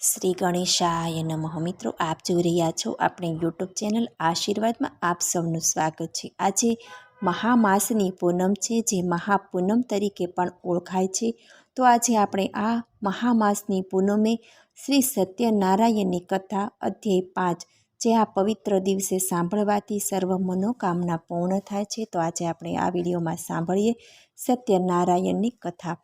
શ્રી ગણેશાય નમઃ. મિત્રો, આપ જોઈ રહ્યા છો આપણે યુટ્યુબ ચેનલ આશીર્વાદમાં આપ સૌનું સ્વાગત છે. આજે મહામાસની પૂનમ છે, જે મહાપૂનમ તરીકે પણ ઓળખાય છે. તો આજે આપણે આ મહામાસની પૂનમે શ્રી સત્યનારાયણની કથા અધ્યાય પાંચ, જે આ પવિત્ર દિવસે સાંભળવાથી સર્વ મનોકામના પૂર્ણ થાય છે. તો આજે આપણે આ વિડીયોમાં સાંભળીએ સત્યનારાયણની કથા.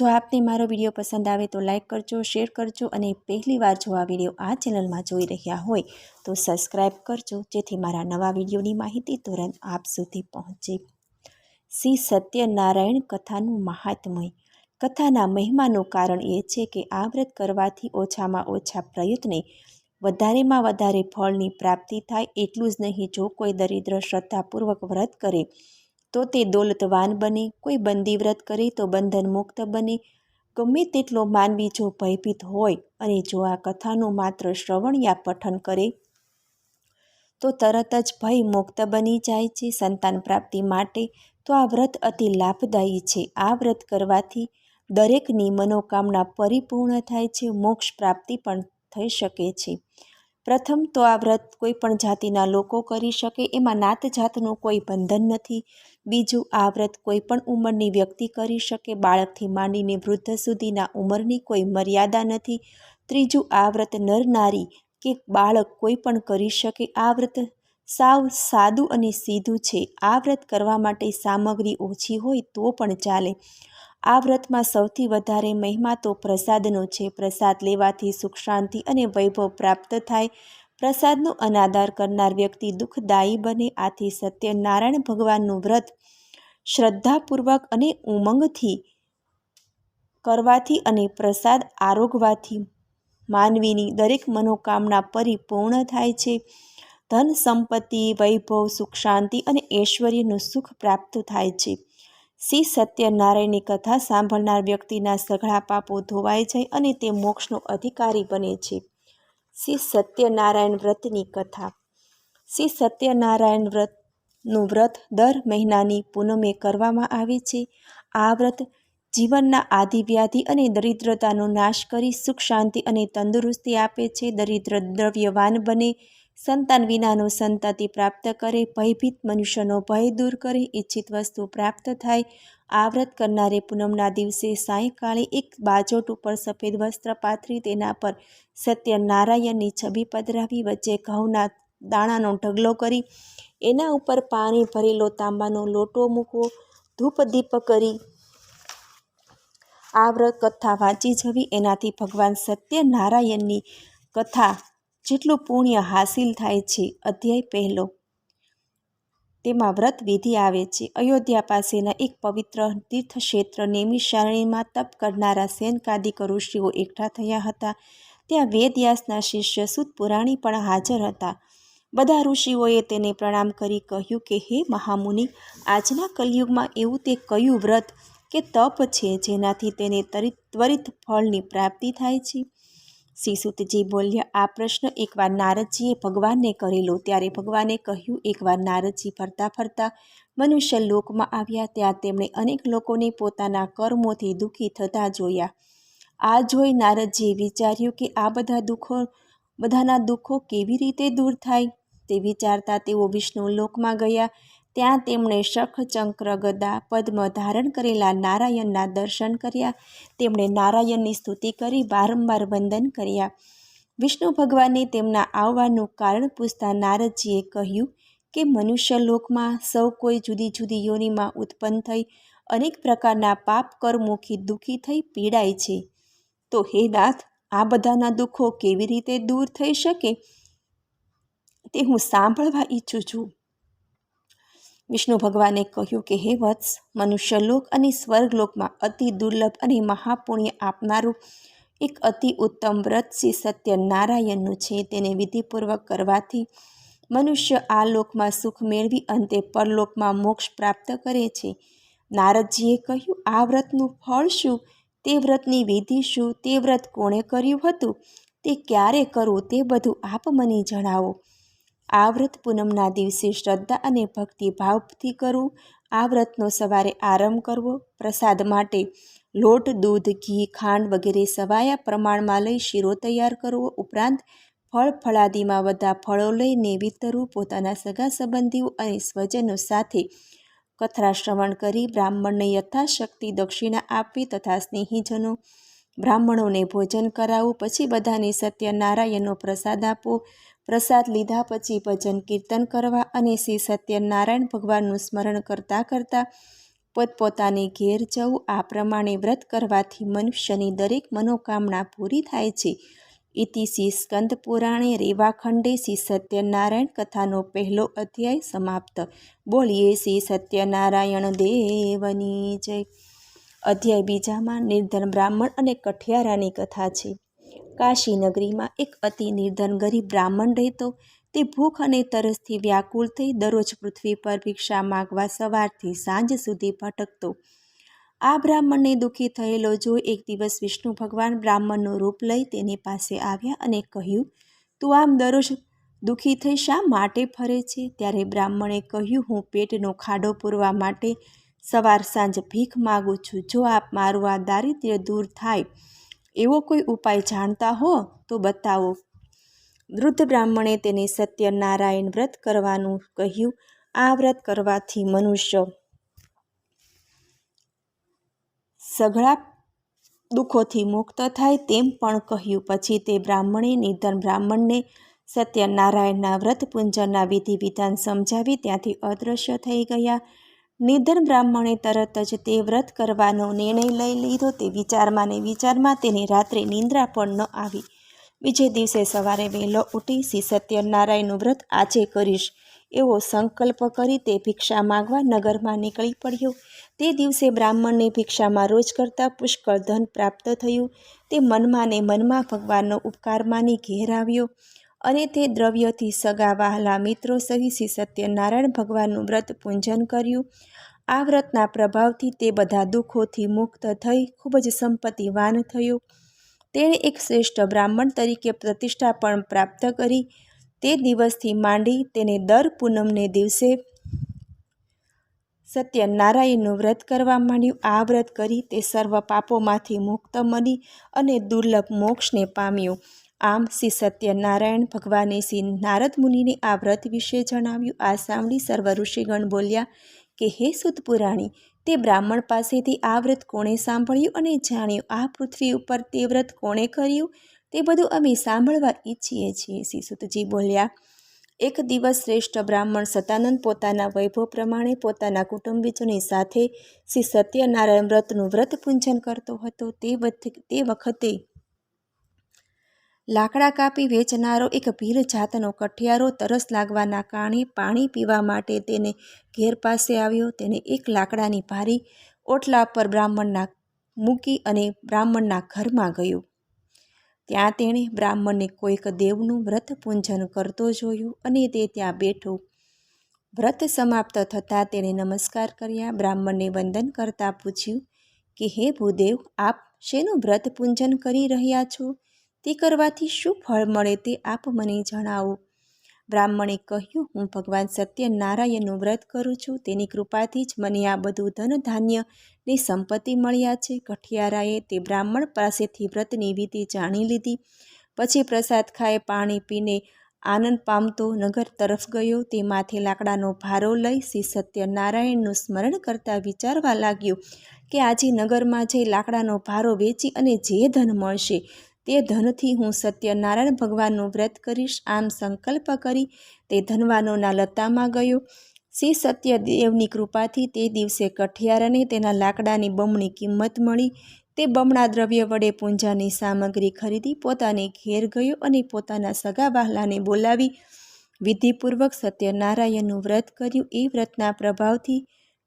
જો આપને મારો વીડિયો પસંદ આવે તો લાઇક કરજો, શેર કરજો અને પહેલી વાર જો આ વીડિયો આ ચેનલમાં જોઈ રહ્યા હોય તો સબસ્ક્રાઈબ કરજો, જેથી મારા નવા વિડીયોની માહિતી તુરંત આપ સુધી પહોંચે. શ્રી સત્યનારાયણ કથાનું મહાત્મય. કથાના મહિમાનું કારણ એ છે કે આ વ્રત કરવાથી ઓછામાં ઓછા પ્રયત્ને વધારેમાં વધારે ફળની પ્રાપ્તિ થાય એટલું જ નહીં, જો કોઈ દરિદ્ર શ્રદ્ધાપૂર્વક વ્રત કરે તો તે દોલતવાન બને, કોઈ બંદી વ્રત કરે તો બંધન મુક્ત બને. ગમે તેટલો માનવી જો ભયભીત હોય અને જો આ કથાનું માત્ર શ્રવણ યા પઠન કરે, તો તરત જ ભય મુક્ત બની જાય છે સંતાન પ્રાપ્તિ માટે. તો આ વ્રત અતિ લાભદાયી છે. આ વ્રત કરવાથી દરેકની મનોકામના પરિપૂર્ણ થાય છે, મોક્ષ પ્રાપ્તિ પણ થઈ શકે છે. પ્રથમ તો આ વ્રત કોઈ પણ જાતિના લોકો કરી શકે, એમાં નાત જાતનું કોઈ બંધન નથી. બીજું, આ વ્રત કોઈ પણ ઉંમરની વ્યક્તિ કરી શકે, બાળકથી માંડીને વૃદ્ધ સુધીના ઉંમરની કોઈ મર્યાદા નથી. ત્રીજું, આ વ્રત નર નારી કે બાળક કોઈ પણ કરી શકે, આ વ્રત સાવ સાદું અને સીધું છે. આ વ્રત કરવા માટે સામગ્રી ઓછી હોય તો પણ ચાલે. આ વ્રતમાં સૌથી વધારે મહિમા તો પ્રસાદનો છે. પ્રસાદ લેવાથી સુખ, શાંતિ અને વૈભવ પ્રાપ્ત થાય. પ્રસાદનો અનાદાર કરનાર વ્યક્તિ દુઃખદાયી બને. આથી સત્યનારાયણ ભગવાનનું વ્રત શ્રદ્ધાપૂર્વક અને ઉમંગથી કરવાથી અને પ્રસાદ આરોગવાથી માનવીની દરેક મનોકામના પરિપૂર્ણ થાય છે. ધન સંપત્તિ, વૈભવ, સુખ, શાંતિ અને ઐશ્વર્યનું સુખ પ્રાપ્ત થાય છે. શ્રી સત્યનારાયણની કથા સાંભળનાર વ્યક્તિના સઘળા પાપો ધોવાઈ જાય અને તે મોક્ષનો અધિકારી બને છે. શ્રી સત્યનારાયણ વ્રતની કથા. શ્રી સત્યનારાયણ વ્રતનું વ્રત દર મહિનાની પૂનમે કરવામાં આવે છે. આ વ્રત જીવનના આદિવ્યાધિ અને દરિદ્રતાનો નાશ કરી સુખ, શાંતિ અને તંદુરસ્તી આપે છે. દરિદ્ર દ્રવ્યવાન બને, સંતાન વિનાનો સંતતિ પ્રાપ્ત કરે, ભયભીત મનુષ્યનો ભય દૂર કરે, ઈચ્છિત વસ્તુ પ્રાપ્ત થાય આ વ્રત કરનારે પૂનમના દિવસે સાયંકાળે એક બાજોટ ઉપર સફેદ વસ્ત્ર પાથરી તેના પર સત્યનારાયણની છબી પધરાવી વચ્ચે ઘઉંના દાણાનો ઢગલો કરી એના ઉપર પાણી ભરેલો તાંબાનો લોટો મૂકવો, ધૂપ દીપ કરી આ વ્રત કથા વાંચી જવી. એનાથી ભગવાન સત્યનારાયણની કથા જેટલું પુણ્ય હાસિલ થાય છે. અધ્યાય પહેલો. તેમાં વ્રત વિધિ આવે છે. અયોધ્યા પાસેના એક પવિત્ર તીર્થક્ષેત્ર નેમિશારણીમાં તપ કરનારા સેનકાદિક ઋષિઓ એકઠા થયા હતા. ત્યાં વેદયાસના શિષ્ય સુત પુરાણી પણ હાજર હતા. બધા ઋષિઓએ તેને પ્રણામ કરી કહ્યું કે, હે મહામુનિ, આજના કલયુગમાં એવું તે કયું વ્રત કે તપ છે જેનાથી તેને ત્વરિત ફળની પ્રાપ્તિ થાય છે? શ્રી બોલ્યા, આ પ્રશ્ન એકવાર નારદજીએ ભગવાનને કરેલો. ત્યારે ભગવાને કહ્યું, એકવાર નારદજી ફરતા ફરતા મનુષ્ય લોકમાં આવ્યા ત્યાં તેમણે અનેક લોકોને પોતાના કર્મોથી દુઃખી થતા જોયા. આ જોઈ નારદજીએ વિચાર્યું કે આ બધા દુઃખો, બધાના દુઃખો કેવી રીતે દૂર થાય? તે વિચારતા તેઓ વિષ્ણુ લોકમાં ગયા. ત્યાં તેમણે શખ ચંક્ર ગદા પદ્મ ધારણ કરેલા નારાયણના દર્શન કર્યા. તેમણે નારાયણની સ્તુતિ કરી, વારંવાર વંદન કર્યા. વિષ્ણુ ભગવાને તેમના આવવાનું કારણ પૂછતા નારદજીએ કહ્યું કે મનુષ્ય લોકમાં સૌ કોઈ જુદી જુદી યોનિમાં ઉત્પન્ન થઈ, અનેક પ્રકારના પાપ કર્મોથી દુઃખી થઈ, પીડાય છે. તો હે નાથ, આ બધાના દુઃખો કેવી રીતે દૂર થઈ શકે? તે હું સાંભળવા ઈચ્છું છું. વિષ્ણુ ભગવાને કહ્યું કે, હે વત્સ, મનુષ્યલોક અને સ્વર્ગલોકમાં અતિ દુર્લભ અને મહાપુણ્ય આપનારું એક અતિ ઉત્તમ વ્રત શ્રી સત્ય નારાયણનું છે. તેને વિધિપૂર્વક કરવાથી મનુષ્ય આ લોકમાં સુખ મેળવી અંતે પરલોકમાં મોક્ષ પ્રાપ્ત કરે છે. નારદજીએ કહ્યું, આ વ્રતનું ફળ શું? તે વ્રતની વિધિ શું? તે વ્રત કોણે કર્યું હતું? તે ક્યારે કરવું? તે બધું આપ મને જણાવો. આ વ્રત પૂનમના દિવસે શ્રદ્ધા અને ભક્તિ ભાવથી કરવું આ વ્રતનો સવારે આરંભ કરવો. પ્રસાદ માટે લોટ, દૂધ, ઘી, ખાંડ વગેરે સવાયા પ્રમાણમાં લઈ શીરો તૈયાર કરવો. ઉપરાંત ફળ ફળાદીમાં બધા ફળો લઈને વિતરવું. પોતાના સગા સંબંધીઓ અને સ્વજનો સાથે કથરા શ્રવણ કરી બ્રાહ્મણને યથાશક્તિ દક્ષિણા આપવી તથા સ્નેહીજનો બ્રાહ્મણોને ભોજન કરાવવું પછી બધાને સત્યનારાયણનો પ્રસાદ આપવો. પ્રસાદ લીધા પછી ભજન કીર્તન કરવા અને શ્રી સત્યનારાયણ ભગવાનનું સ્મરણ કરતાં કરતાં પોતપોતાને ઘેર જવું આ પ્રમાણે વ્રત કરવાથી મનુષ્યની દરેક મનોકામના પૂરી થાય છે. ઇતિ શ્રી સ્કંદ પુરાણે રેવાખંડે શ્રી સત્યનારાયણ કથાનો પહેલો અધ્યાય સમાપ્ત. બોલીએ શ્રી સત્યનારાયણ દેવની જય. અધ્યાય બીજામાં નિર્ધન બ્રાહ્મણ અને કઠિયારાની કથા છે. કાશી નગરીમાં એક અતિ નિર્ધન ગરીબ બ્રાહ્મણ રહેતો, તે ભૂખ અને તરસથી વ્યાકુળ થઈ દરરોજ પૃથ્વી પર ભિક્ષા માગવા સવારથી સાંજ સુધી ભટકતો. આ બ્રાહ્મણને દુઃખી થયેલો જોઈ એક દિવસ વિષ્ણુ ભગવાન બ્રાહ્મણનું રૂપ લઈ તેની પાસે આવ્યા અને કહ્યું, તું આમ દરરોજ દુઃખી થઈ શા માટે ફરે છે? ત્યારે બ્રાહ્મણે કહ્યું, હું પેટનો ખાડો પૂરવા માટે સવાર સાંજ ભીખ માગું છું. જો આપ મારું આ દારિદ્ર્ય દૂર થાય એવો કોઈ ઉપાય જાણતા હો તો બતાવો. વૃદ્ધ બ્રાહ્મણે તેને સત્યનારાયણ વ્રત કરવાનું કહ્યું. આ વ્રત કરવાથી મનુષ્ય સઘળા દુઃખોથી મુક્ત થાય તેમ પણ કહ્યું. પછી તે બ્રાહ્મણે નિધન બ્રાહ્મણને સત્યનારાયણના વ્રત પૂંજનના વિધિ વિધાન સમજાવી ત્યાંથી અદૃશ્ય થઈ ગયા. નિધન બ્રાહ્મણે તરત જ તે વ્રત કરવાનો નિર્ણય લઈ લીધો. તે વિચારમાં ને વિચારમાં તેને રાત્રે નિંદ્રા પણ ન આવી. બીજે દિવસે સવારે વહેલો ઉઠી શ્રી સત્યનારાયણનું વ્રત આજે કરીશ એવો સંકલ્પ કરી તે ભિક્ષા માગવા નગરમાં નીકળી પડ્યો. તે દિવસે બ્રાહ્મણને ભિક્ષામાં રોજ કરતાં પુષ્કળ ધન પ્રાપ્ત થયું. તે મનમાં ને મનમાં ભગવાનનો ઉપકાર માની ઘેર આવ્યો. અને તે દ્રવ્યથી સગા વહાલા મિત્રો સહિત શ્રી સત્યનારાયણ ભગવાનનું વ્રત પૂંજન કર્યું. આ વ્રતના પ્રભાવથી તે બધા દુઃખોથી મુક્ત થઈ ખૂબ જ સંપત્તિવાન થયો. તેણે એક શ્રેષ્ઠ બ્રાહ્મણ તરીકે પ્રતિષ્ઠા પણ પ્રાપ્ત કરી. તે દિવસથી માંડી તેને દર પૂનમને દિવસે સત્યનારાયણનું વ્રત કરવા માંડ્યું. આ વ્રત કરી તે સર્વ પાપોમાંથી મુક્ત મળી અને દુર્લભ મોક્ષને પામ્યો. આમ શ્રી સત્યનારાયણ ભગવાને શ્રી નારદ મુનિને આ વ્રત વિશે જણાવ્યું. આ સાંભળી સર્વ ઋષિગણ બોલ્યા કે, હે સુત પુરાણી, તે બ્રાહ્મણ પાસેથી આ વ્રત કોણે સાંભળ્યું અને જાણ્યું? આ પૃથ્વી ઉપર તે વ્રત કોણે કર્યું? તે બધું અમે સાંભળવા ઈચ્છીએ છીએ. શ્રી સુતજી બોલ્યા, એક દિવસ શ્રેષ્ઠ બ્રાહ્મણ સતાનંદ પોતાના વૈભવ પ્રમાણે પોતાના કુટુંબીજોની સાથે શ્રી સત્યનારાયણ વ્રતનું વ્રત પૂંજન કરતો હતો. તે તે વખતે લાકડા કાપી વેચનારો એક ભીર જાતનો કઠિયારો તરસ લાગવાના કારણે પાણી પીવા માટે તેને ઘેર પાસે આવ્યો. તેને એક લાકડાની ભારી ઓટલા પર બ્રાહ્મણના મૂકી અને બ્રાહ્મણના ઘરમાં ગયો. ત્યાં તેણે બ્રાહ્મણને કોઈક દેવનું વ્રત પૂંજન કરતો જોયું અને તે ત્યાં બેઠો. વ્રત સમાપ્ત થતાં તેણે નમસ્કાર કર્યા. બ્રાહ્મણને વંદન કરતાં પૂછ્યું કે, હે ભૂદેવ, આપ શેનું વ્રત પૂંજન કરી રહ્યા છો? તે કરવાથી શું ફળ મળે તે આપ મને જણાવો. બ્રાહ્મણે કહ્યું, હું ભગવાન સત્યનારાયણનું વ્રત કરું છું. તેની કૃપાથી જ મને આ બધું ધન ધાન્યની સંપત્તિ મળ્યા છે. કઠિયારાએ તે બ્રાહ્મણ પાસેથી વ્રતની વિધિ જાણી લીધી. પછી પ્રસાદ ખાય પાણી પીને આનંદ પામતો નગર તરફ ગયો. તે માથે લાકડાનો ભારો લઈ શ્રી સત્યનારાયણનું સ્મરણ કરતાં વિચારવા લાગ્યો કે આજે નગરમાં જઈ લાકડાનો ભારો વેચી અને જે ધન મળશે તે ધનથી હું સત્યનારાયણ ભગવાનનું વ્રત કરીશ, આમ સંકલ્પ કરી તે ધનવાનોના લતામાં ગયો. શ્રી સત્યદેવની કૃપાથી તે દિવસે કઠિયારને તેના લાકડાની બમણી કિંમત મળી. તે બમણા દ્રવ્ય વડે પૂંજાની સામગ્રી ખરીદી પોતાને ઘેર ગયો અને પોતાના સગા વહાલાને બોલાવી. વિધિપૂર્વક સત્યનારાયણનું વ્રત કર્યું. એ વ્રતના પ્રભાવથી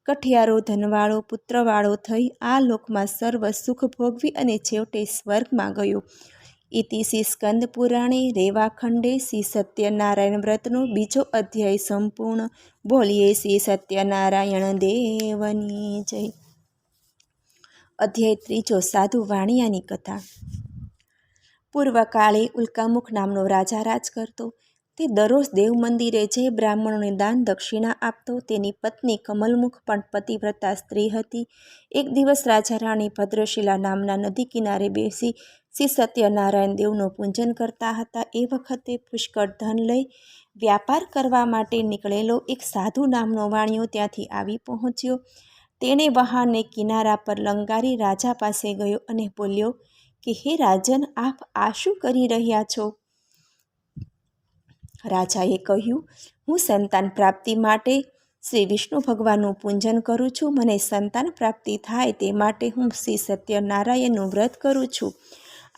કઠિયારો, ધનવાળો, પુત્રવાળો થઈ આ લોકમાં સર્વ સુખ ભોગવી અને છેવટે સ્વર્ગમાં ગયો. ઇતિ શ્રી સ્કંદ પુરાણે રેવાખંડે શ્રી સત્યનારાયણ વ્રતનો બીજો અધ્યાય સંપૂર્ણ. બોલીએ શ્રી સત્યનારાયણ દેવની જય. અધ્યાય ત્રીજો, સાધુ વાણિયાની કથા. પૂર્વકાળે ઉલ્કામુખ નામનો રાજા રાજ કરતો. તે દરરોજ દેવ મંદિરે જે બ્રાહ્મણોને દાન દક્ષિણા આપતો. તેની પત્ની કમલમુખ પણ પતિવ્રતા સ્ત્રી હતી. એક દિવસ રાજા રાણી ભદ્રશિલા નામના નદી કિનારે બેસી શ્રી સત્યનારાયણ દેવનું પૂજન કરતા હતા. એ વખતે પુષ્કળ ધન લઈ વ્યાપાર કરવા માટે નીકળેલો એક સાધુ નામનો વાણિયો ત્યાંથી આવી પહોંચ્યો. તેણે વહાણને કિનારા પર લંગારી રાજા પાસે ગયો અને બોલ્યો, કે હે રાજન, આપ આ શું કરી રહ્યા છો? રાજાએ કહ્યું, હું સંતાન પ્રાપ્તિ માટે શ્રી વિષ્ણુ ભગવાનનું પૂજન કરું છું. મને સંતાન પ્રાપ્તિ થાય તે માટે હું શ્રી સત્યનારાયણનું વ્રત કરું છું.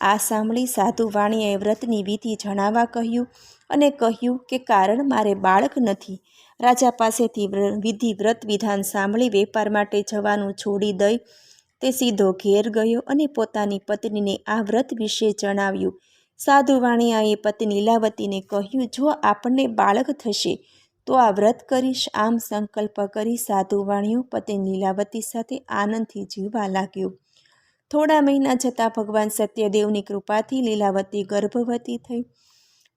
આ સાંભળી સાધુ વાણીએ વ્રતની વિધિ જણાવવા કહ્યું અને કહ્યું કે, કારણ મારે બાળક નથી. રાજા પાસેથી વિધિ વ્રત વિધાન સાંભળી વેપાર માટે જવાનું છોડી દઈ તે સીધો ઘેર ગયો અને પોતાની પત્નીને આ વ્રત વિશે જણાવ્યું. સાધુ વાણિયાએ પત્ની લીલાવતીને કહ્યું, જો આપણને બાળક થશે, તો આ વ્રત કરીશ, આમ સંકલ્પ કરી સાધુવાણીઓ પતિ લીલાવતી સાથે આનંદથી જીવવા લાગ્યો. થોડા મહિના જતાં ભગવાન સત્યદેવની કૃપાથી લીલાવતી ગર્ભવતી થઈ.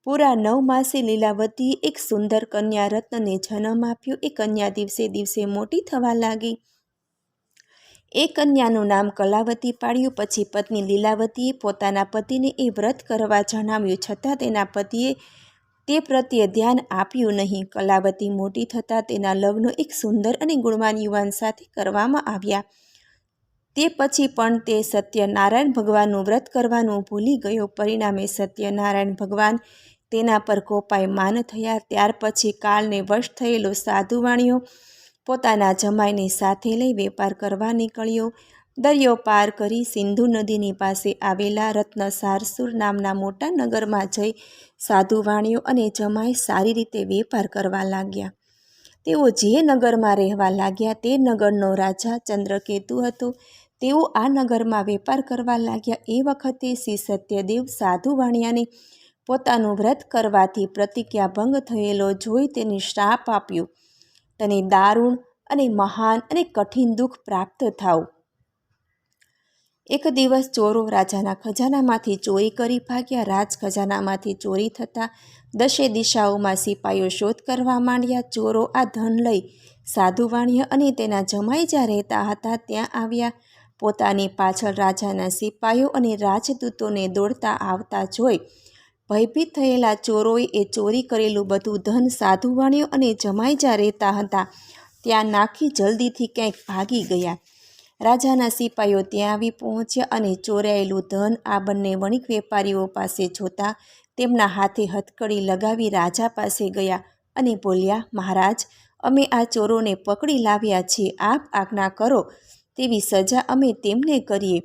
પૂરા નવ માસે લીલાવતીએ એક સુંદર કન્યા રત્નને જન્મ આપ્યો. એ કન્યા દિવસે દિવસે મોટી થવા લાગી. એ કન્યાનું નામ કલાવતી પાડ્યું, પછી પત્ની લીલાવતીએ પોતાના પતિને એ વ્રત કરવા જણાવ્યું, છતાં તેના પતિએ તે પ્રત્યે ધ્યાન આપ્યું નહીં. કલાવતી મોટી થતાં તેના લગ્ન એક સુંદર અને ગુણવાન યુવાન સાથે કરવામાં આવ્યા. તે પછી પણ તે સત્યનારાયણ ભગવાનનું વ્રત કરવાનું ભૂલી ગયો. પરિણામે સત્યનારાયણ ભગવાન તેના પર કોપાય માન થયા. ત્યાર પછી કાળને વશ થયેલો સાધુવાણીઓ પોતાના જમાઈને સાથે લઈ વેપાર કરવા નીકળ્યો. દરિયો પાર કરી સિંધુ નદીની પાસે આવેલા રત્નસારસુર નામના મોટા નગરમાં જઈ સાધુ વાણીઓ અને જમાઈ સારી રીતે વેપાર કરવા લાગ્યા. તેઓ જે નગરમાં રહેવા લાગ્યા તે નગરનો રાજા ચંદ્રકેતુ હતો. તેઓ આ નગરમાં વેપાર કરવા લાગ્યા એ વખતે શ્રી સત્યદેવ સાધુ વાણિયાને પોતાનું વ્રત કરવાથી પ્રતિજ્ઞાભંગ થયેલો જોઈ તેને શ્રાપ આપ્યો. તને દારૂણ અને મહાન અને કઠિન દુઃખ પ્રાપ્ત થાવ એક દિવસ ચોરો રાજાના ખજાનામાંથી ચોરી કરી ભાગ્યા. રાજ ખજાનામાંથી ચોરી થતાં દશે દિશાઓમાં સિપાઈઓ શોધ કરવા માંડ્યા. ચોરો આ ધન લઈ સાધુવાણ્ય અને તેના જમાઈ જ્યાં રહેતા હતા. ત્યાં આવ્યા. પોતાની પાછળ રાજાના સિપાઈઓ અને રાજદૂતોને દોડતા આવતા જોઈ ભયભીત થયેલા ચોરોએ એ ચોરી કરેલું બધું ધન સાધુવાણીઓ અને જમાઈજા રહેતા હતા. ત્યાં નાખી જલ્દીથી ક્યાંક ભાગી ગયા. રાજાના સિપાઈઓ ત્યાં આવી પહોંચ્યા અને ચોરાયેલું ધન આ બંને વણિક વેપારીઓ પાસે જોતા તેમના હાથે હથકડી લગાવી રાજા પાસે ગયા અને બોલ્યા, મહારાજ, અમે આ ચોરોને પકડી લાવ્યા છીએ. આપ આજ્ઞા કરો. તેવી સજા અમે તેમને કરીએ.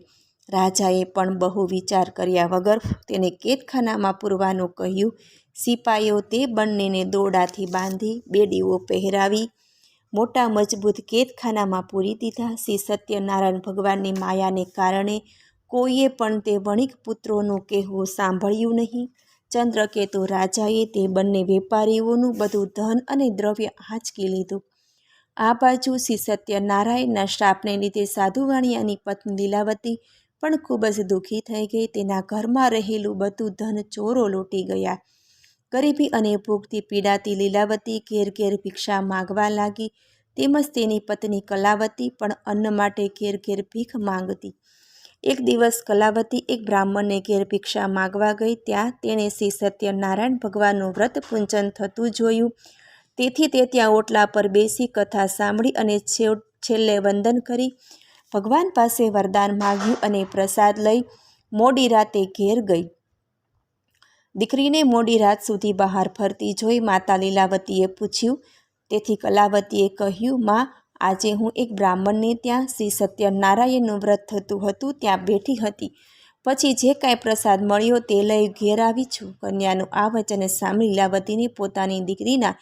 રાજાએ પણ બહુ વિચાર કર્યા વગર તેને કેદખાનામાં પૂરવાનું કહ્યું. સિપાઈઓ તે બંનેને દોડાથી બાંધી બેડીઓ પહેરાવી મોટા મજબૂત કેદખાનામાં પૂરી દીધા. શ્રી સત્યનારાયણ ભગવાનની માયાને કારણે કોઈએ પણ તે વણિક પુત્રોનું કહેવું સાંભળ્યું નહીં. ચંદ્રકેતુ રાજાએ તે બંને વેપારીઓનું બધું ધન અને દ્રવ્ય આંચકી લીધું. આ બાજુ શ્રી સત્યનારાયણના શ્રાપને લીધે સાધુવાણિયાની પત્ની લીલાવતી પણ ખૂબ જ દુઃખી થઈ ગઈ. તેના ઘરમાં રહેલું બધું ધન ચોરો લૂંટી ગયા. ગરીબી અને ભૂખથી પીડાતી લીલાવતી ઘેર ઘેર ભિક્ષા માગવા લાગી. તેમજ તેની પત્ની કલાવતી પણ અન્ન માટે ઘેર ઘેર ભીખ માંગતી. એક દિવસ કલાવતી એક બ્રાહ્મણને ઘેર ભિક્ષા માગવા ગઈ. ત્યાં તેણે શ્રી સત્યનારાયણ ભગવાનનું વ્રત પૂંજન થતું જોયું. તેથી તે ત્યાં ઓટલા પર બેસી કથા સાંભળી અને છેલ્લે વંદન કરી. ભગવાન પાસે વરદાન માગ્યું અને પ્રસાદ લઈ મોડી રાતે ઘેર ગઈ. દીકરીને મોડી રાત સુધી બહાર ફરતી જોઈ માતા લીલાવતીએ પૂછ્યું, તેથી કલાવતીએ કહ્યું, માં, આજે હું એક બ્રાહ્મણને ત્યાં શ્રી સત્યનારાયણનું વ્રત થતું હતું, ત્યાં બેઠી હતી. પછી જે કાંઈ પ્રસાદ મળ્યો તે લઈ ઘેર આવી છું. કન્યાનું આ વચન સાંભળી લીલાવતીને પોતાની દીકરીના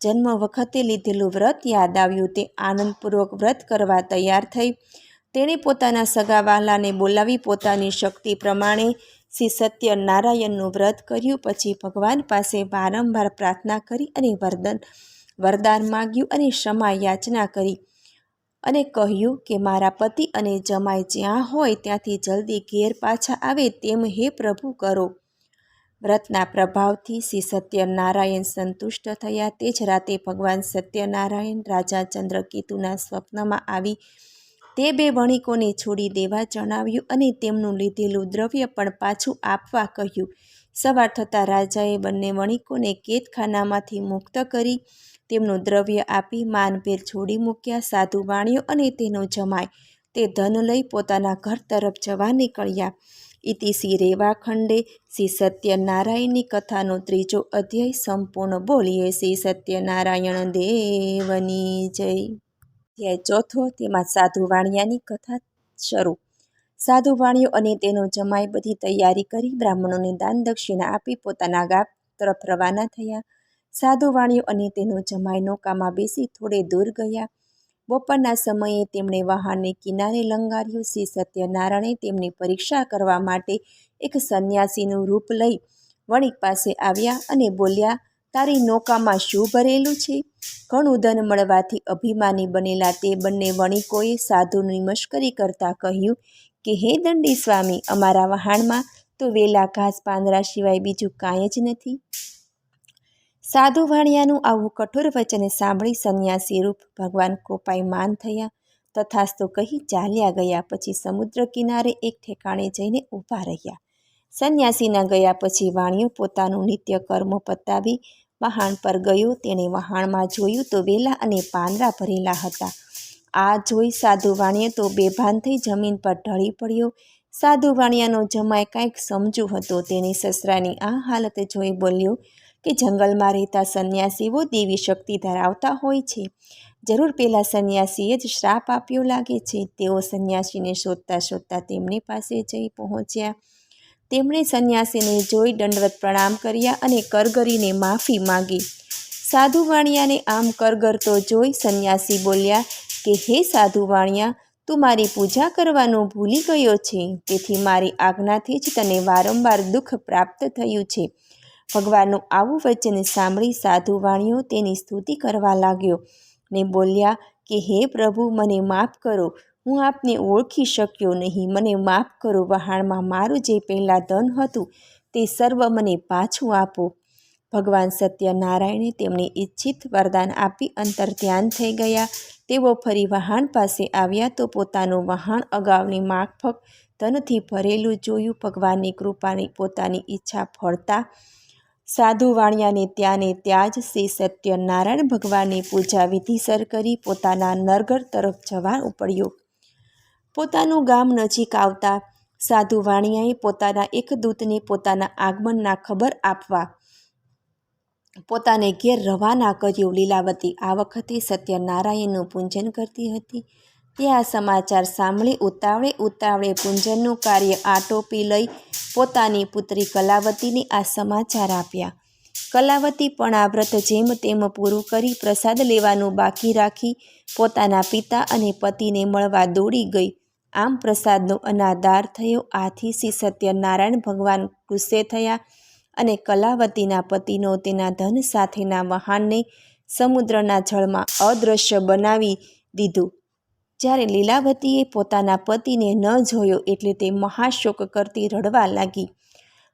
જન્મ વખતે લીધેલું વ્રત યાદ આવ્યું. તે આનંદપૂર્વક વ્રત કરવા તૈયાર થઈ તેણે પોતાના સગા વહાલાને બોલાવી પોતાની શક્તિ પ્રમાણે શ્રી સત્યનારાયણનું વ્રત કર્યું. પછી ભગવાન પાસે વારંવાર પ્રાર્થના કરી અને વરદાન વરદાન માગ્યું અને ક્ષમા યાચના કરી અને કહ્યું કે, મારા પતિ અને જમાઈ જ્યાં હોય ત્યાંથી જલ્દી ઘેર પાછા આવે તેમ હે પ્રભુ કરો. વ્રતના પ્રભાવથી શ્રી સત્યનારાયણ સંતુષ્ટ થયા. તે જ રાતે ભગવાન સત્યનારાયણ રાજા ચંદ્રકેતુના સ્વપ્નમાં આવી તે બે વણિકોને છોડી દેવા જણાવ્યું અને તેમનું લીધેલું દ્રવ્ય પણ પાછું આપવા કહ્યું. સવાર થતાં રાજાએ બંને વણિકોને કેદખાનામાંથી મુક્ત કરી તેમનું દ્રવ્ય આપી માનભેર છોડી મૂક્યા. સાધુ વાણિયો અને તેનો જમાય તે ધન લઈ પોતાના ઘર તરફ જવા નીકળ્યા. ઇતિ શ્રી રેવાખંડે શ્રી સત્યનારાયણની કથાનો ત્રીજો અધ્યાય સંપૂર્ણ બોલીએ. શ્રી સત્યનારાયણ દેવની જય. અધ્યાય ચોથો, તેમાં સાધુ વાણિયાની કથા શરૂ. સાધુ વાણિયો અને તેનો જમાઈ બધી તૈયારી કરી બ્રાહ્મણોને દાન દક્ષિણા આપી પોતાના ગામ તરફ રવાના થયા. સાધુ વાણિયો અને તેનો જમાઈ નૌકામાં બેસી થોડે દૂર ગયા. બપોરના સમયે તેમણે વાહનને કિનારે લંગાર્યું. શ્રી સત્યનારાયણે તેમની પરીક્ષા કરવા માટે એક સંન્યાસીનું રૂપ લઈ વણિક પાસે આવ્યા અને બોલ્યા તારી નૌકામાં શું ભરેલું છે? ઘણું ધન મળવાથી અભિમાની બનેલા તે બંને વણિકોએ સાધુની મશ્કરી કરતાં કહ્યું કે, હે દંડી સ્વામી, અમારા વહાણમાં તો વેલા ઘાસ પાંદરા સિવાય બીજું કાંઈ જ નથી. સાધુ વાણિયાનું આવું કઠોર વચન સાંભળી સંન્યાસી રૂપ ભગવાન કૃપાયમાન થયા. તથાસ્તુ કહી ચાલ્યા ગયા પછી સમુદ્ર કિનારે એક ઠેકાણે જઈને ઊભા રહ્યા. સંન્યાસીના ગયા પછી વાણિયો પોતાનું નિત્ય કર્મ પતાવી વહાણ પર ગયો, તેણે વહાણમાં જોયું તો વેલા અને પાંદડા ભરેલા હતા. આ જોઈ સાધુ વાણિયા તો બેભાન થઈ જમીન પર ઢળી પડ્યો. સાધુ વાણિયાનો જમાય કાંઈક સમજુ હતો. તેણે સસરાની આ હાલત જોઈ બોલ્યો કે જંગલમાં રહેતા સંન્યાસીઓ દેવી શક્તિ ધરાવતા હોય છે. જરૂર પેલા સંન્યાસીએ જ શ્રાપ આપ્યો લાગે છે. તેઓ સંન્યાસીને શોધતા શોધતા તેમની પાસે જઈ પહોંચ્યા. તેમણે સંન્યાસીને જોઈ દંડવત પ્રણામ કર્યા અને કરગરીને માફી માગી. સાધુ વાણિયાને આમ કરગરતો જોઈ સંન્યાસી બોલ્યા કે, હે સાધુ વાણિયા તું મારી પૂજા કરવાનું ભૂલી ગયો છે. તેથી મારી આજ્ઞાથી જ તને વારંવાર દુઃખ પ્રાપ્ત થયું છે. ભગવાનનું આવું વચન સાંભળી સાધુ વાણિયો તેની સ્તુતિ કરવા લાગ્યો ને બોલ્યા કે, હે પ્રભુ, મને માફ કરો. હું આપને ઓળખી શક્યો નહીં. મને માફ કરો, વહાણમાં મારું જે પહેલાં ધન હતું તે સર્વ મને પાછું આપો. ભગવાન સત્યનારાયણે તેમને ઈચ્છિત વરદાન આપી અંતર ધ્યાન થઈ ગયા. તેઓ ફરી વહાણ પાસે આવ્યા તો પોતાનું વહાણ અગાઉની માફક ધનથી ભરેલું જોયું. ભગવાનની કૃપાની પોતાની ઈચ્છા ફળતા સાધુ વાણિયાને ત્યાંને ત્યાં જ શ્રી સત્યનારાયણ ભગવાનની પૂજા વિધિસર કરી પોતાના નરગર તરફ જવા ઉપડ્યો. પોતાનું ગામ નજીક આવતા સાધુ વાણિયાએ પોતાના એક દૂતને પોતાના આગમનના ખબર આપવા પોતાને ઘેર રવાના કર્યો. લીલાવતી આ વખતે સત્યનારાયણનું પૂજન કરતી હતી. તે આ સમાચાર સાંભળી ઉતાવળે ઉતાવળે પૂંજનનું કાર્ય આટોપી લઈ પોતાની પુત્રી કલાવતીને આ સમાચાર આપ્યા. કલાવતી પણ આ વ્રત જેમ તેમ પૂરું કરી પ્રસાદ લેવાનું બાકી રાખી પોતાના પિતા અને પતિને મળવા દોડી ગઈ. આમ પ્રસાદનો અનાદાર થયો. આથી શ્રી સત્યનારાયણ ભગવાન ગુસ્સે થયા અને કલાવતીના પતિનો તેના ધન સાથેના વહાણને સમુદ્રના જળમાં અદૃશ્ય બનાવી દીધું. જ્યારે લીલાવતીએ પોતાના પતિને ન જોયો એટલે તે મહાશોક કરતી રડવા લાગી.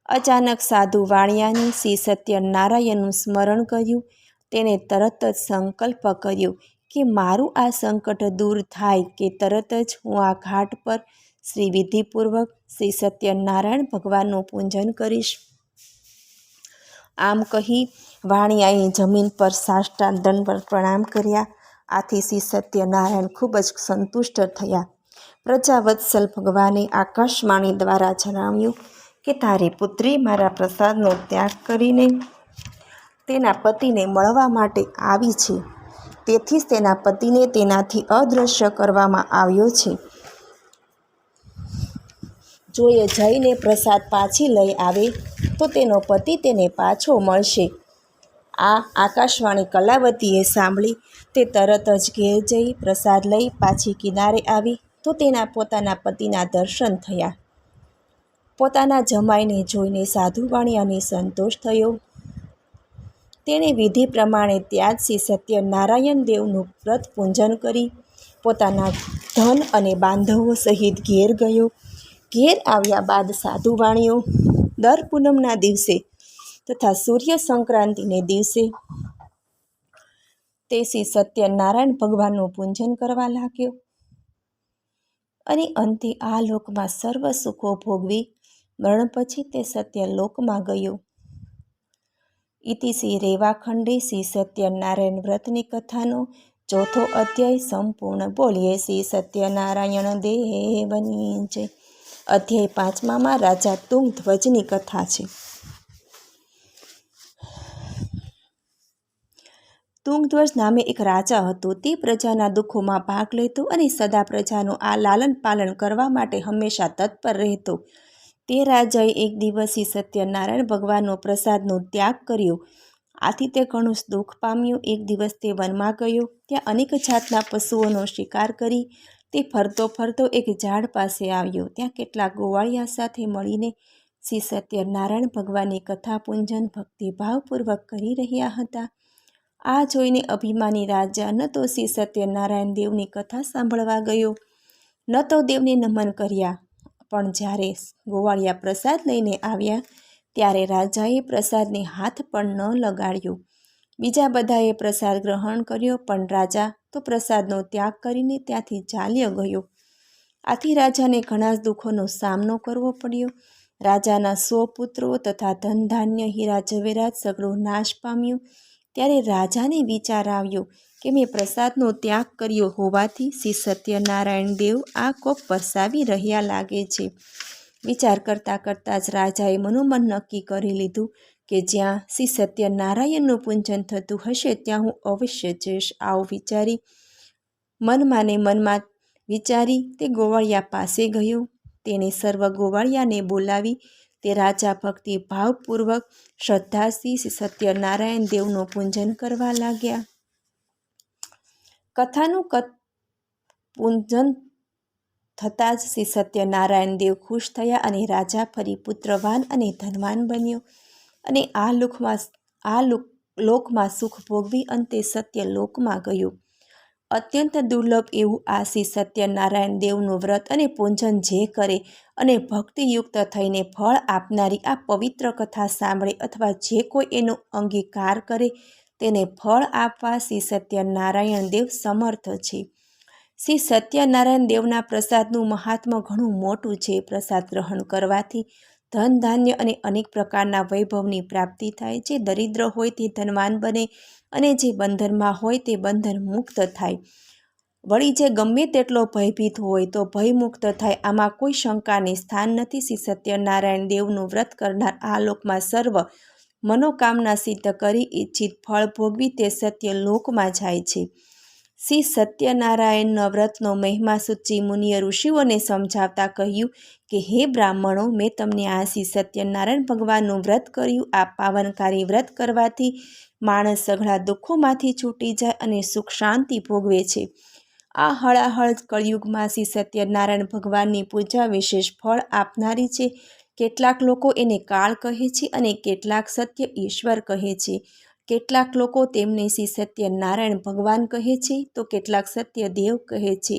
અચાનક સાધુ વાણિયાને શ્રી સત્યનારાયણનું સ્મરણ કર્યું. તેણે તરત જ સંકલ્પ કર્યો કે મારું આ સંકટ દૂર થાય કે તરત જ હું આ ઘાટ પર શ્રી વિધિપૂર્વક શ્રી સત્યનારાયણ ભગવાનનું પૂજન કરીશ. આમ કહી વાણિયાએ જમીન પર સાષ્ટાંગ દંડ પ્રણામ કર્યા. આથી શ્રી સત્યનારાયણ ખૂબ જ સંતુષ્ટ થયા. પ્રજાવત્સલ ભગવાને આકાશવાણી દ્વારા જણાવ્યું કે તારી પુત્રી મારા પ્રસાદનો ત્યાગ કરીને તેના પતિને મળવા માટે આવી છે. તેથી જ તેના પતિને તેનાથી અદૃશ્ય કરવામાં આવ્યો છે. જો એ જઈને પ્રસાદ પાછી લઈ આવે તો તેનો પતિ તેને પાછો મળશે. આ આકાશવાણી કલાવતીએ સાંભળી તે તરત જ ઘેર જઈ પ્રસાદ લઈ પાછી કિનારે આવી તો તેના પોતાના પતિના દર્શન થયા. પોતાના જમાઈને જોઈને સાધુવાણી અને સંતોષ થયો. તેણે વિધિ પ્રમાણે ત્યાં જ શ્રી સત્યનારાયણ દેવનું વ્રત પૂજન કરી. પોતાના ધન અને બાંધવો સહિત ઘેર ગયો. ઘેર આવ્યા બાદ સાધુ વાણીઓ દર પૂનમના દિવસે તથા સૂર્ય સંક્રાંતિને દિવસે તે શ્રી સત્યનારાયણ ભગવાનનું પૂજન કરવા લાગ્યો. અને અંતે આ લોકમાં સર્વ સુખો ભોગવી, મરણ પછી તે સત્ય લોકમાં ગયો. ઇતિ શ્રી રેવાખંડે શ્રી સત્યનારાયણ વ્રતની કથાનો ચોથો અધ્યાય સંપૂર્ણ બોલીએ. શ્રી સત્યનારાયણ દેવની જય. અધ્યાય પાંચમામાં રાજા તુંગધ્વજની કથા છે. તુંગધ્વજ નામે એક રાજા હતો. તે પ્રજાના દુઃખોમાં ભાગ લેતો અને સદા પ્રજાનું આ લાલન પાલન કરવા માટે હંમેશા તત્પર રહેતો. તે રાજાએ એક દિવસથી સત્યનારાયણ ભગવાનનો પ્રસાદનો ત્યાગ કર્યો. આથી તે ઘણું દુઃખ પામ્યું. એક દિવસ તે વનમાં ગયો. ત્યાં અનેક જાતના પશુઓનો શિકાર કરી તે ફરતો ફરતો એક ઝાડ પાસે આવ્યો. ત્યાં કેટલાક ગોવાળિયા સાથે મળીને શ્રી સત્યનારાયણ ભગવાનની કથા પૂંજન ભક્તિભાવપૂર્વક કરી રહ્યા હતા. આ જોઈને અભિમાની રાજા ન તો શ્રી સત્યનારાયણ દેવની કથા સાંભળવા ગયો, ન તો દેવને નમન કર્યા. પણ જ્યારે ગોવાળિયા પ્રસાદ લઈને આવ્યા, ત્યારે રાજાએ પ્રસાદને હાથ પણ ન લગાડ્યો. બીજા બધાએ પ્રસાદ ગ્રહણ કર્યો, પણ રાજા તો પ્રસાદનો ત્યાગ કરીને ત્યાંથી ચાલ્યો ગયો. આથી રાજાને ઘણા દુઃખોનો સામનો કરવો પડ્યો. રાજાના સો પુત્રો તથા ધન ધાન્ય હીરા ઝવેરાત સગળો નાશ પામ્યો. ત્યારે રાજાને વિચાર આવ્યો કે મેં પ્રસાદનો ત્યાગ કર્યો હોવાથી શ્રી સત્યનારાયણ દેવ આ કોપ વરસાવી રહ્યા લાગે છે. વિચાર કરતાં કરતાં જ રાજાએ મનોમન નક્કી કરી લીધું કે જ્યાં શ્રી સત્યનારાયણનું પૂજન થતું હશે ત્યાં હું અવશ્ય જઈશ, આવું વિચારી મનમાં ને મનમાં વિચારી તે ગોવાળિયા પાસે ગયો. તેને સર્વ ગોવાળિયાને બોલાવી. તે રાજા ભક્તિ ભાવપૂર્વક શ્રદ્ધાથી સત્યનારાયણ દેવનું પૂજન કરવા લાગ્યા. કથાનું કથ પૂંજન થતાં જ શ્રી સત્યનારાયણ દેવ ખુશ થયા અને રાજા ફરી પુત્રવાન અને ધનવાન બન્યો. અને આ લોકમાં આ લોકમાં સુખ ભોગવી અંતે સત્ય લોકમાં ગયો. અત્યંત દુર્લભ એવું આ શ્રી સત્યનારાયણ દેવનું વ્રત અને પૂંજન જે કરે અને ભક્તિયુક્ત થઈને ફળ આપનારી આ પવિત્ર કથા સાંભળે અથવા જે કોઈ એનો અંગીકાર કરે તેને ફળ આપવા શ્રી સત્યનારાયણ દેવ સમર્થ છે. શ્રી સત્યનારાયણ દેવના પ્રસાદનું મહાત્મ્ય ઘણું મોટું છે. પ્રસાદ ગ્રહણ કરવાથી ધન, ધાન્ય અને અનેક પ્રકારના વૈભવની પ્રાપ્તિ થાય. જે દરિદ્ર હોય તે ધનવાન બને અને જે બંધનમાં હોય તે બંધન મુક્ત થાય. વળી જે ગમે તેટલો ભયભીત હોય તો ભયમુક્ત થાય. આમાં કોઈ શંકાને સ્થાન નથી. શ્રી સત્યનારાયણ દેવનું વ્રત કરનાર આ લોકમાં સર્વ મનોકામના સિદ્ધ કરી ઈચ્છિત ફળ ભોગવી તે સત્ય લોકમાં જાય છે. શ્રી સત્યનારાયણનો વ્રતનો મહિમા સુચિ મુનિય ઋષિઓને સમજાવતા કહ્યું કે, હે બ્રાહ્મણો, મેં તમને આ શ્રી સત્યનારાયણ ભગવાનનું વ્રત કર્યું. આ પાવનકારી વ્રત કરવાથી માણસ સઘળા દુઃખોમાંથી છૂટી જાય અને સુખ શાંતિ ભોગવે છે. આ હળાહળ કળયુગમાં શ્રી સત્યનારાયણ ભગવાનની પૂજા વિશેષ ફળ આપનારી છે. કેટલાક લોકો એને કાળ કહે છે અને કેટલાક સત્ય ઈશ્વર કહે છે. કેટલાક લોકો તેમને શ્રી સત્ય નારાયણ ભગવાન કહે છે તો કેટલાક સત્ય દેવ કહે છે.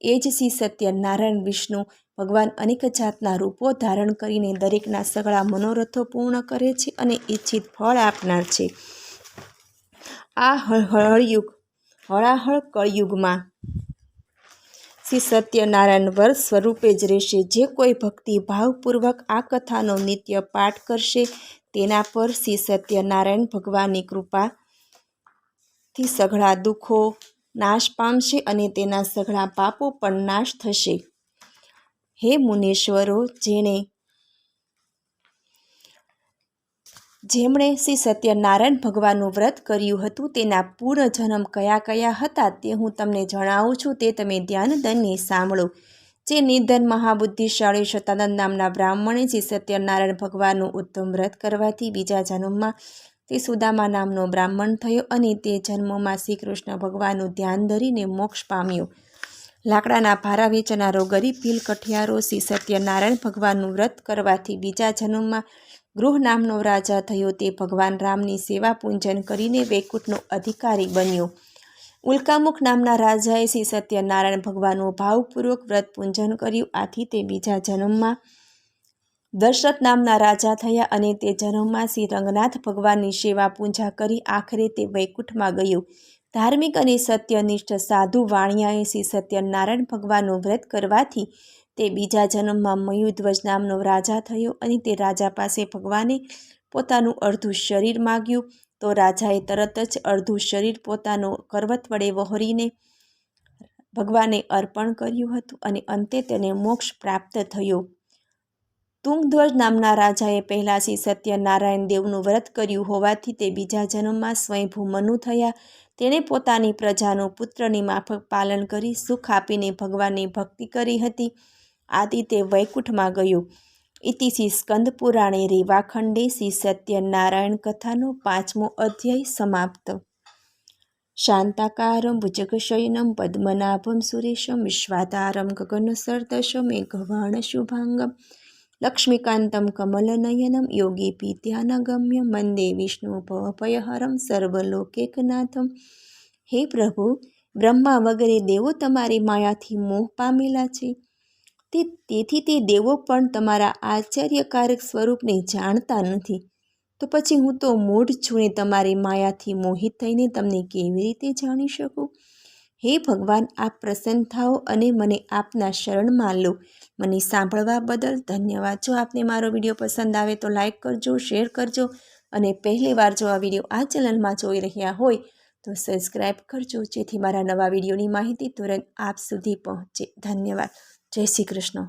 એ જ શ્રી સત્ય નારાયણ વિષ્ણુ ભગવાન અનેક જાતના રૂપો ધારણ કરીને દરેકના સગળા મનોરથો પૂર્ણ કરે છે અને ઈચ્છિત ફળ આપનાર છે. આ હળયુગ હળાહળ કળયુગમાં શ્રી સત્યનારાયણ વર્ષ સ્વરૂપે જ રહેશે. જે કોઈ ભક્તિ ભાવપૂર્વક આ કથાનો નિત્ય પાઠ કરશે, તેના પર શ્રી સત્યનારાયણ ભગવાનની કૃપાથી સઘળા દુઃખો નાશ પામશે અને તેના સઘળા પાપો પણ નાશ થશે. હે મુનેશ્વરો, જેણે જેમણે શ્રી સત્યનારાયણ ભગવાનનું વ્રત કર્યું હતું, તેના પૂર્વજન્મ કયા કયા હતા તે હું તમને જણાવું છું, તે તમે ધ્યાન દઈને સાંભળો. જે નિધન મહાબુદ્ધિશાળી શતાનંદ નામના બ્રાહ્મણે શ્રી સત્યનારાયણ ભગવાનનું ઉત્તમ વ્રત કરવાથી બીજા જન્મમાં તે સુદામા નામનો બ્રાહ્મણ થયો અને તે જન્મમાં શ્રી કૃષ્ણ ભગવાનનું ધ્યાન ધરીને મોક્ષ પામ્યો. લાકડાના ભારા વેચનારો ગરીબ ભીલ કઠિયારો શ્રી સત્યનારાયણ ભગવાનનું વ્રત કરવાથી બીજા જન્મમાં ગૃહ નામનો રાજા થયો તે ભગવાન રામની સેવા પૂજન કરીને વૈકુંઠનો અધિકારી બન્યો. ઉલ્કામુખ નામના રાજાએ શ્રી સત્યનારાયણ ભગવાનનું ભાવપૂર્વક વ્રત પૂજન કર્યું. આથી તે બીજા જન્મમાં દશરથ નામના રાજા થયા અને તે જન્મમાં શ્રી રંગનાથ ભગવાનની સેવા પૂજા કરી આખરે તે વૈકુંઠમાં ગયો. ધાર્મિક અને સત્યનિષ્ઠ સાધુ વાણિયાએ શ્રી સત્યનારાયણ ભગવાનનું વ્રત કરવાથી તે બીજા જન્મમાં મયુધ્વજ નામનો રાજા થયો અને તે રાજા પાસે ભગવાને પોતાનું અડધું શરીર માગ્યું. તો રાજાએ તરત જ અડધું શરીર પોતાનો કરવત વડે વહોરીને ભગવાને અર્પણ કર્યું હતું અને અંતે તેને મોક્ષ પ્રાપ્ત થયો. તુંગધ્વજ નામના રાજાએ પહેલાં શ્રી સત્યનારાયણ દેવનું વ્રત કર્યું હોવાથી તે બીજા જન્મમાં સ્વયંભૂ મનુ થયા. તેણે પોતાની પ્રજાનું પુત્રની માફક પાલન કરી, સુખ આપીને ભગવાનની ભક્તિ કરી હતી. આદિ તે વૈકુંઠમાં ગયો. ઇતિશ્રી સ્કંદ પુરાણે રેવાખંડે શ્રી સત્યનારાયણ કથાનો પાંચમો અધ્યાય સમાપ્ત. શાંતાકારમ ભુજગશયનમ પદ્મનાભમ સુરેશમ વિશ્વાધારમ ગગનસરદશમ મેઘવાણ શુભાંગમ લક્ષ્મીકાંતમ કમલનયનમ યોગી પીત્યાનગમ્ય મંદે વિષ્ણુ ભવભયહરમ સર્વલોકેકનાથમ હે પ્રભુ, બ્રહ્મા વગેરે દેવો તમારી માયાથી મોહ પામેલા છે. તે તેથી તે દેવો પણ તમારા આશ્ચર્યકારક સ્વરૂપને જાણતા નથી. તો પછી હું તો મૂઢ છું તમારી માયાથી મોહિત થઈને તમને કેવી રીતે જાણી શકું? હે ભગવાન, આપ પ્રસન્ન થાઓ અને મને આપના શરણમાં લો. મને સાંભળવા બદલ ધન્યવાદ. જો આપને મારો વીડિયો પસંદ આવે તો લાઈક કરજો, શેર કરજો અને પહેલી વાર જો આ વીડિયો આ ચેનલમાં જોઈ રહ્યા હોય તો સબસ્ક્રાઈબ કરજો. જેથી મારા નવા વિડીયોની માહિતી તુરંત આપ સુધી પહોંચે. ધન્યવાદ. જય શ્રી કૃષ્ણ.